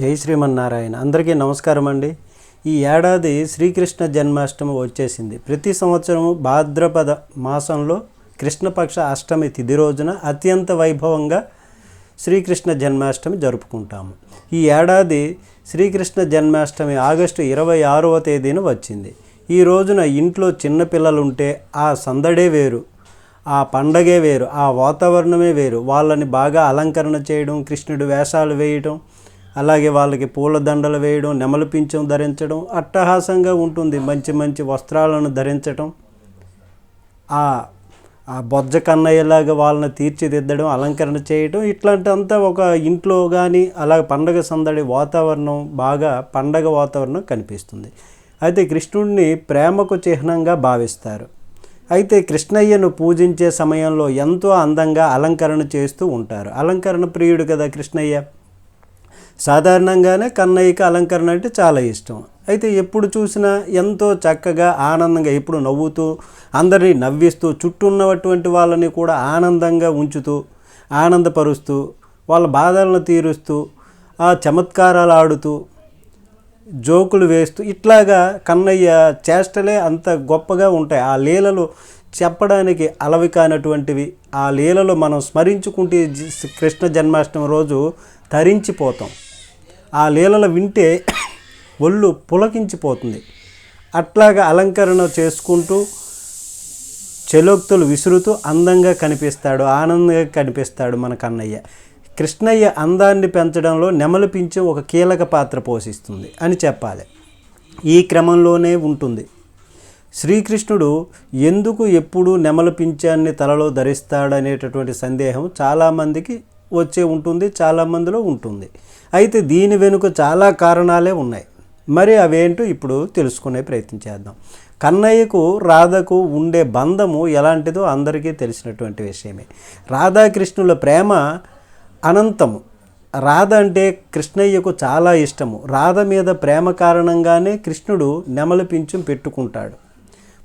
జై శ్రీమన్నారాయణ. అందరికీ నమస్కారం అండి. ఈ ఏడాది శ్రీకృష్ణ జన్మాష్టమి వచ్చేసింది. ప్రతి సంవత్సరము భాద్రపద మాసంలో కృష్ణపక్ష అష్టమి తిథి రోజున అత్యంత వైభవంగా శ్రీకృష్ణ జన్మాష్టమి జరుపుకుంటాము. ఈ ఏడాది శ్రీకృష్ణ జన్మాష్టమి ఆగస్టు ఇరవై ఆరవ తేదీన వచ్చింది. ఈ రోజున ఇంట్లో చిన్నపిల్లలు ఉంటే ఆ సందడే వేరు ఆ పండగే వేరు ఆ వాతావరణమే వేరు. వాళ్ళని బాగా అలంకరణ చేయడం కృష్ణుడు వేషాలు వేయడం అలాగే వాళ్ళకి పూల దండలు వేయడం నెమలి పింఛం ధరించడం అట్టహాసంగా ఉంటుంది మంచి మంచి వస్త్రాలను ధరించడం ఆ ఆ బొజ్జ కన్నయ్యలాగా వాళ్ళని తీర్చిదిద్దడం అలంకరణ చేయడం ఇట్లాంటింతా ఒక ఇంట్లో కానీ అలాగే పండగ సందడి వాతావరణం బాగా పండగ వాతావరణం కనిపిస్తుంది. అయితే కృష్ణుడిని ప్రేమకు చిహ్నంగా భావిస్తారు. అయితే కృష్ణయ్యను పూజించే సమయంలో ఎంతో అందంగా అలంకరణ చేస్తూ ఉంటారు. అలంకరణ ప్రియుడు కదా కృష్ణయ్య? సాధారణంగానే కన్నయ్యకి అలంకరణ అంటే చాలా ఇష్టం. అయితే ఎప్పుడు చూసినా ఎంతో చక్కగా ఆనందంగా ఎప్పుడు నవ్వుతూ అందరినీ నవ్విస్తూ చుట్టూ ఉన్నటువంటి వాళ్ళని కూడా ఆనందంగా ఉంచుతూ ఆనందపరుస్తూ వాళ్ళ బాధలను తీరుస్తూ ఆ చమత్కారాలు ఆడుతూ జోకులు వేస్తూ ఇట్లాగా కన్నయ్య చేష్టలే అంత గొప్పగా ఉంటాయి. ఆ లీలలు చెప్పడానికి అలవి కానటువంటివి ఆ లీలలు మనం స్మరించుకుంటే కృష్ణ జన్మాష్టమి రోజు తరించిపోతాం. ఆ లీలలు వింటే ఒళ్ళు పులకించిపోతుంది. అట్లాగా అలంకరణ చేసుకుంటూ చెలోక్తులు విసురుతూ అందంగా కనిపిస్తాడు ఆనందంగా కనిపిస్తాడు మన కన్నయ్య. కృష్ణయ్య అందాన్ని పెంచడంలో నెమలిపించే ఒక కీలక పాత్ర పోషిస్తుంది అని చెప్పాలి. ఈ క్రమంలోనే ఉంటుంది. శ్రీకృష్ణుడు ఎందుకు ఎప్పుడు నెమలి పింఛాన్ని తలలో ధరిస్తాడనేటటువంటి సందేహం చాలామందికి వచ్చే ఉంటుంది చాలామందిలో ఉంటుంది. అయితే దీని వెనుక చాలా కారణాలే ఉన్నాయి. మరి అవేంటో ఇప్పుడు తెలుసుకునే ప్రయత్నం చేద్దాం. కన్నయ్యకు రాధకు ఉండే బంధము ఎలాంటిదో అందరికీ తెలిసినటువంటి విషయమే. రాధాకృష్ణుల ప్రేమ అనంతము. రాధ అంటే కృష్ణయ్యకు చాలా ఇష్టము. రాధ మీద ప్రేమ కారణంగానే కృష్ణుడు నెమలి పింఛం పెట్టుకుంటాడు.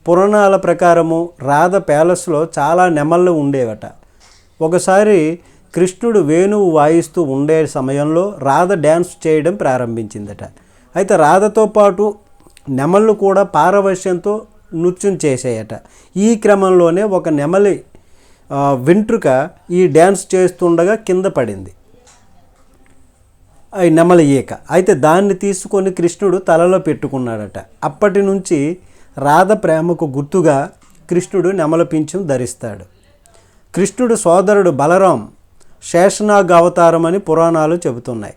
పురాణాల ప్రకారము రాధ ప్యాలెస్లో చాలా నెమళ్ళు ఉండేవట. ఒకసారి కృష్ణుడు వేణువు వాయిస్తూ ఉండే సమయంలో రాధ డ్యాన్స్ చేయడం ప్రారంభించిందట. అయితే రాధతో పాటు నెమళ్ళు కూడా పారవశ్యంతో నృత్యం చేసాయట. ఈ క్రమంలోనే ఒక నెమలి వెంట్రుక ఈ డ్యాన్స్ చేస్తుండగా కింద పడింది. నెమలి ఈక. అయితే దాన్ని తీసుకొని కృష్ణుడు తలలో పెట్టుకున్నాడట. అప్పటి నుంచి రాధ ప్రేమకు గుర్తుగా కృష్ణుడు నెమల పింఛం ధరిస్తాడు. కృష్ణుడు సోదరుడు బలరాం శేషనాగ్ అవతారం అని పురాణాలు చెబుతున్నాయి.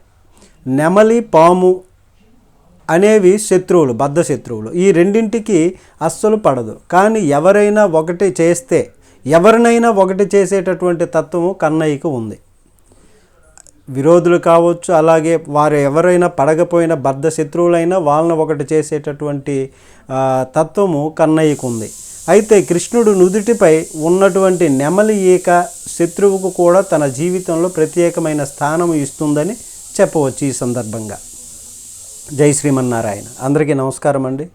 నెమలి పాము అనేవి శత్రువులు బద్ధ శత్రువులు. ఈ రెండింటికి అస్సలు పడదు. కానీ ఎవరైనా ఒకటి చేస్తే ఎవరినైనా ఒకటి చేసేటటువంటి తత్వము కన్నయ్యకు ఉంది. విరోధులు కావచ్చు అలాగే వారు ఎవరైనా పడకపోయిన బద్ధ శత్రువులైనా వాళ్ళని ఒకటి చేసేటటువంటి తత్వము కన్నయ్యకు ఉంది. అయితే కృష్ణుడు నుదుటిపై ఉన్నటువంటి నెమలి ఈక శత్రువుకు కూడా తన జీవితంలో ప్రత్యేకమైన స్థానం ఇస్తుందని చెప్పవచ్చు ఈ సందర్భంగా. జై శ్రీమన్నారాయణ. అందరికీ నమస్కారం అండి